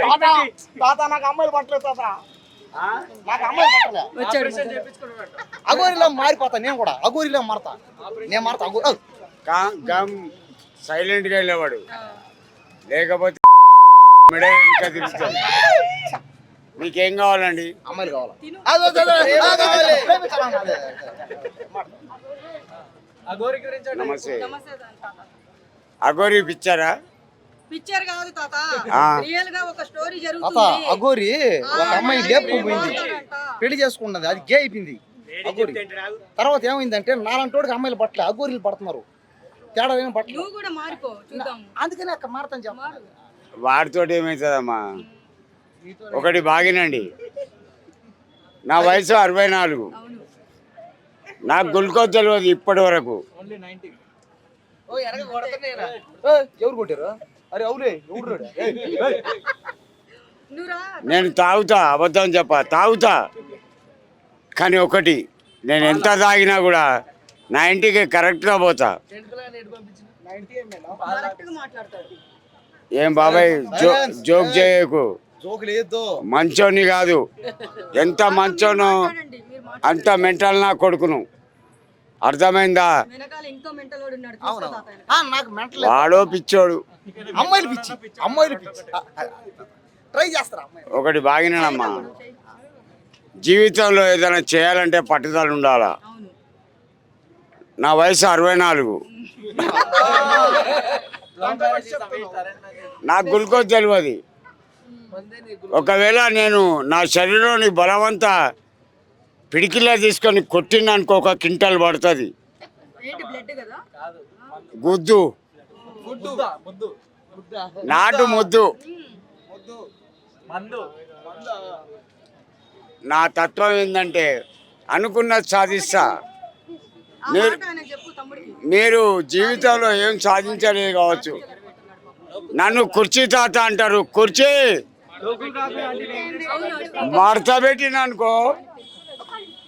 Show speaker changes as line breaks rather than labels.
తాత తాత నాకు అమ్మాయిలు పట్టలేదు తాత. నాకు అమ్మాయిలు పట్టలే.
వచ్చాడు
అగోరిలా మారిపోతా నేను కూడా. అగోరిలా మారతా. నేను మారతా అగో ఔ.
కా- గమ్ సైలెంట్గా వెళ్ళేవాడు. లేకపోతే మెడ ఇంకా తిరుగుతాడు. మీకేం కావాలండి?
అమ్మాయిలు కావాలా.
నమస్తే. అగోరి పిచ్చారా?
పిక్చర్ కాదు తాత.
ఆ.
రియల్గా ఒక స్టోరీ జరుగుతుంది.
అగోరి ఒక అమ్మాయి లేపుకుపోయింది. పెళ్ళి చేసుకున్నది అది గే అయిపోయింది అగోరి తర్వాత ఏమైందంటే నాలంటోడికి అమ్మాయిలు పట్టలే అగోరీలు పడుతున్నారు. తేడా ఏం పట్టలేదు
నువ్వు కూడా మారిపో చూద్దాం
అందుకనే అక్క మారతాను చెప్ప.
మారు.
వాడితోటి ఏమవుతుందమ్మా ఒకటి బాగినండి. నా వయసు అరవై నాలుగు.
అవును.
నాకు గ్లూకోజ్ తెలియదు ఇప్పటి వరకు.
ఎవరు కొట్టారు? అరే
నేను తాగుతా అబద్ధం చెప్ప తాగుతా. కానీ ఒకటి నేను ఎంత తాగినా కూడా నా ఇంటికి కరెక్ట్గా పోతా.
కరెక్ట్గా మాట్లాడతాడు.
ఏం బాబాయ్ జో జోక్ చేయకు. మంచోని కాదు. ఎంత మంచోనో. అంత మెంటల్ నా కొడుకును. అర్థమైందా?
వాడో
పిచ్చోడు.
అమ్మాయిలు పిచ్చి అమ్మాయిలు పిచ్చి. ట్రై చేస్తారా
ఒకటి బాగినమ్మా జీవితంలో ఏదైనా చేయాలంటే పట్టుదల ఉండాలా? నా వయసు అరవై నాలుగు. నాకు గ్లూకోజ్ తెలియదు ఒకవేళ నేను నా శరీరంలోని బలమంతా పిడికిలా తీసుకొని కొట్టిననుకో ఒక క్వింటల్ పడుతుంది.
ఏంటి బ్లడ్ కదా?
గుద్దు. నాటు ముద్దు. నా తత్వం ఏంటంటే అనుకున్నది సాధిస్తా. మీరు- మీరు జీవితంలో ఏం సాధించలేదు కావచ్చు. నన్ను కుర్చీ తాత అంటారు. కుర్చీ. మడత పెట్టిన అనుకో